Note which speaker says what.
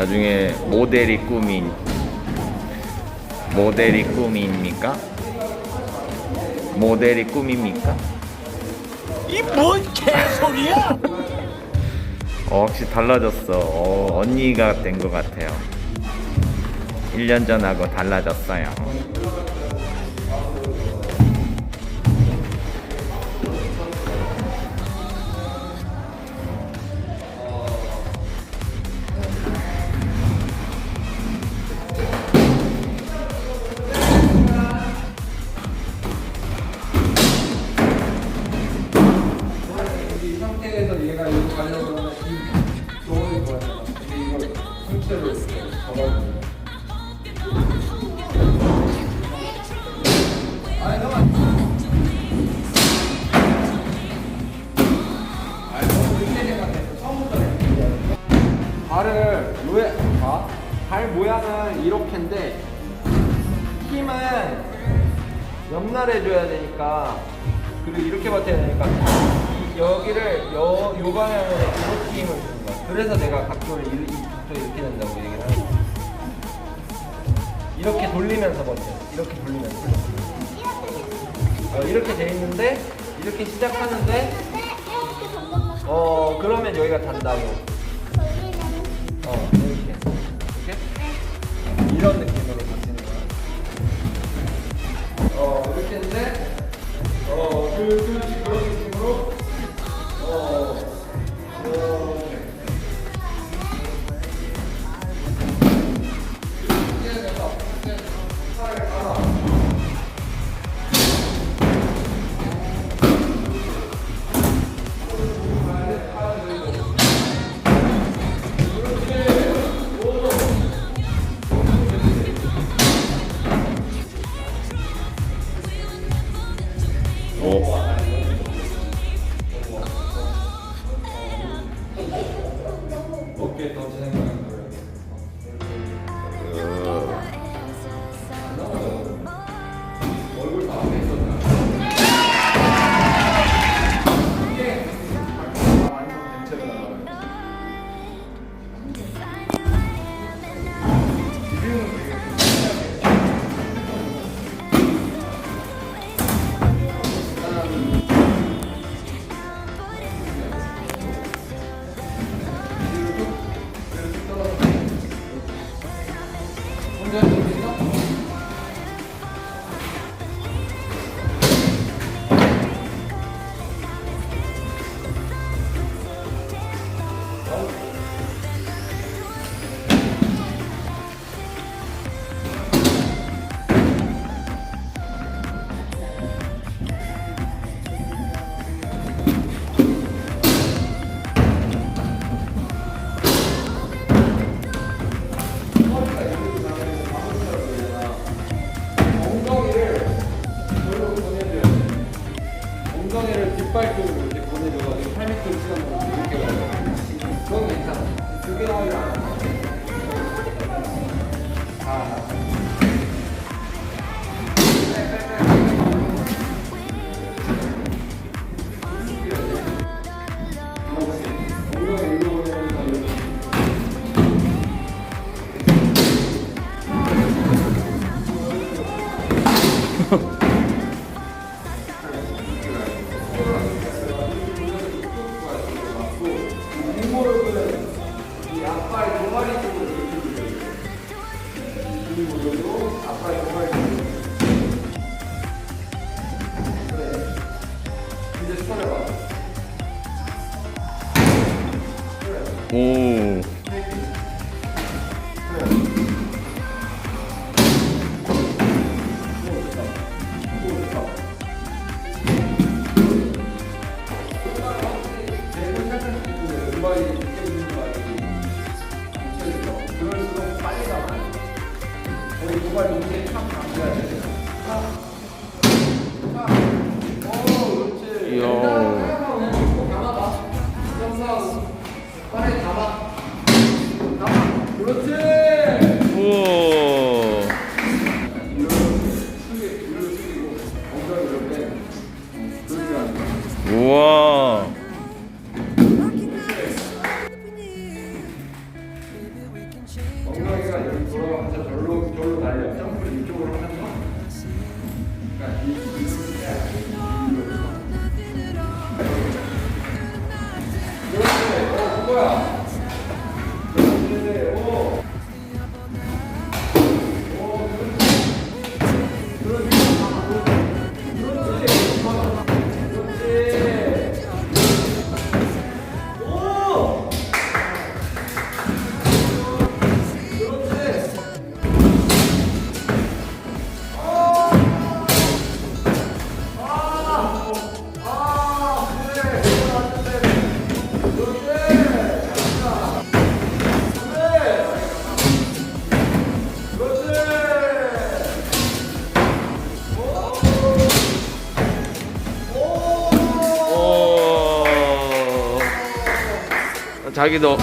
Speaker 1: 나중에 모델이 꿈인 모델이 꿈입니까? 모델이 꿈입니까?
Speaker 2: 이 뭔 개소리야?
Speaker 1: 어, 확실히 달라졌어. 어, 언니가 된 것 같아요. 1년 전하고 달라졌어요.
Speaker 3: 발을 요에 봐. 발 모양은 이렇게인데 힘은 옆날에 줘야 되니까 그리고 이렇게 버텨야 되니까 이- 여기를 여, 요 방향으로 이렇게 힘을 주는 거야. 그래서 내가 각도를 이, 이 각도 이렇게 된다고 얘기를 하는 거야. 이렇게 돌리면서 버텨. 이렇게 돌리면서. 어, 이렇게 돼 있는데 이렇게 시작하는데 어 그러면 여기가 단다고 어 이렇게 이렇게 이런 느낌으로 바뀌는 거야. 어 이렇게 했는데 어 그, 그, 그런 혼자 Oh, you. 이 앞발 종아리 쪽으로 이렇게. 뒷무릎으로 앞발 종아리 쪽으로. 그래. 이제 서려봐.
Speaker 1: 오.
Speaker 3: 음악 감겨야
Speaker 1: 자기도